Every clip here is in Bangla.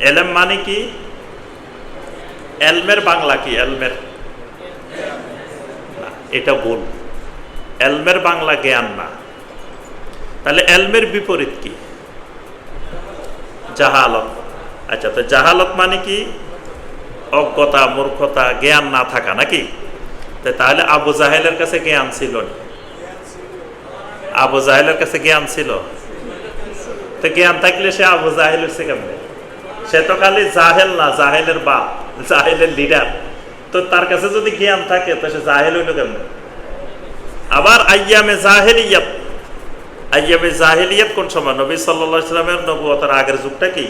এলেম মানে কি? এলমের বাংলা কি? এলমের। এটা ভুল। এলমের বাংলা জ্ঞান না। তাহলে এলমের বিপরীত কি? জাহালত। আচ্ছা তো জাহালত মানে কি? অজ্ঞতা, মূর্খতা, জ্ঞান না থাকা, নাকি? তাহলে আবু জাহেলের কাছে জ্ঞান ছিল। আবু জাহেলের কাছে জ্ঞান ছিল। তো জ্ঞান থাকলে সে আবু জাহেল হচ্ছে কেমনে? সে তো খালি জাহেল না, জাহেলের বাপ, জাহেলের লিডার তো তার কাছে যদি জ্ঞান থাকে, তো সে জাহেল হইল কেমনে? আবার আইয়ামে জাহেলিয়াত। আইয়ামে জাহেলিয়াত কোন সময়? নবী সাল্লাল্লাহু আলাইহি সাল্লামের নবুয়তের আগের যুগটা কি?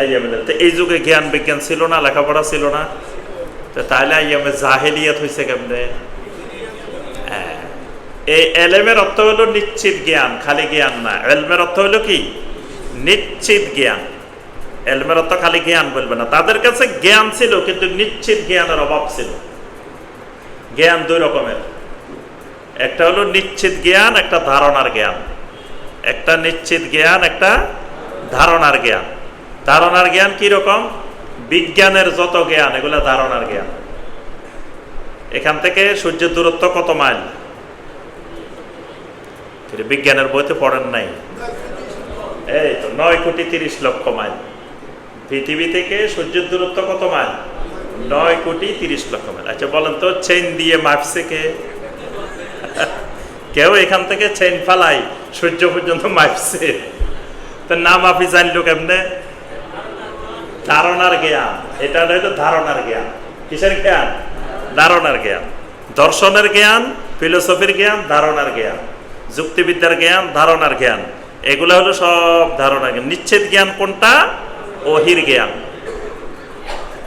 আইয়ামে তো এই যুগে জ্ঞান বিজ্ঞান ছিল না, লেখাপড়া ছিল না। তো তাহলে আইয়ামে জাহেলিয়াত হয়েছে কেমনে? হ্যাঁ। এই এলেমের অর্থ হলো নিশ্চিত জ্ঞান, খালি জ্ঞান না। এলমের অর্থ হলো কি? নিশ্চিত জ্ঞান। এলমের অর্থ খালি জ্ঞান বলবে না। তাদের কাছে জ্ঞান ছিল, কিন্তু নিশ্চিত জ্ঞানের অভাব ছিল। জ্ঞান দুই রকমের। একটা হলো নিশ্চিত জ্ঞান, একটা ধারণার জ্ঞান। একটা নিশ্চিত জ্ঞান, একটা ধারণার জ্ঞান। ধারণার জ্ঞান কি রকম? বিজ্ঞানের যত জ্ঞান, এগুলো ধারণার জ্ঞান। এখান থেকে সূর্যের দূরত্ব কত মাইল? বিজ্ঞানের বইতে পড়েন নাই। এই তো নয় কোটি তিরিশ লক্ষ মাইল। পৃথিবী থেকে সূর্যের দূরত্ব কত মাইল? নয় কোটি তিরিশ লক্ষ মাইল। আচ্ছা বলেন তো চেন দিয়ে মাপছে কে? কেউ এখান থেকে চেন ফালাই, সূর্য পর্যন্ত মাপছে তো না মাপি জানলো কেমনে? ধারণার জ্ঞান। এটা হলো ধারণার জ্ঞান। কিসের জ্ঞান? ধারণার জ্ঞান। দর্শনের জ্ঞান ফিলোসফির জ্ঞান, ধারণার জ্ঞান। যুক্তিবিদ্যার জ্ঞান, ধারণার জ্ঞান। এগুলো হলো সব ধারণার জ্ঞান। নিশ্চিত জ্ঞান কোনটা? ওহির জ্ঞান।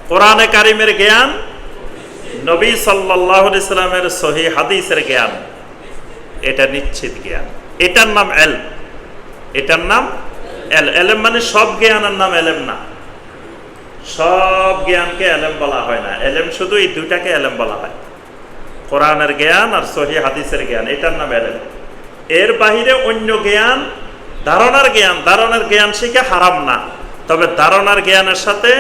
কোরআনে কারিমের জ্ঞান, নবী সাল্লাহ ইসলামের সহি হাদিসের জ্ঞান। এটা নিশ্চিত জ্ঞান। এটার নাম এল এটার নাম এল এলেম মানে সব জ্ঞানের নাম এলেম না। সব জ্ঞানকে এলেম বলা হয় না। এলেম শুধু এই দুইটাকে এলেম বলা হয়। কোরআনের জ্ঞান আর সহি হাদিসের জ্ঞান, এটার নাম এলেম। এর বাহিরে অন্য জ্ঞান, ধারণার জ্ঞান ধারণার জ্ঞান শিখে হারাম না। তবে ধারণার জ্ঞানের সাথে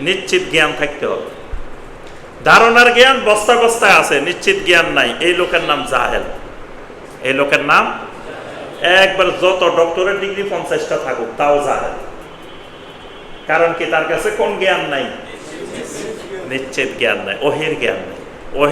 নিশ্চিত জ্ঞান থাকতে হবে। ধারণার জ্ঞান বস্তা বস্তায় আছে, নিশ্চিত জ্ঞান নাই। এই লোকের নাম জাহেল। এই লোকের নাম একবার যত ডক্টরের ডিগ্রি পঞ্চাশটা থাকুক, তাও জাহেল। কারণ কি তার কাছে কোন জ্ঞান নাই? নিশ্চিত জ্ঞান নাই ওহির জ্ঞান নাই।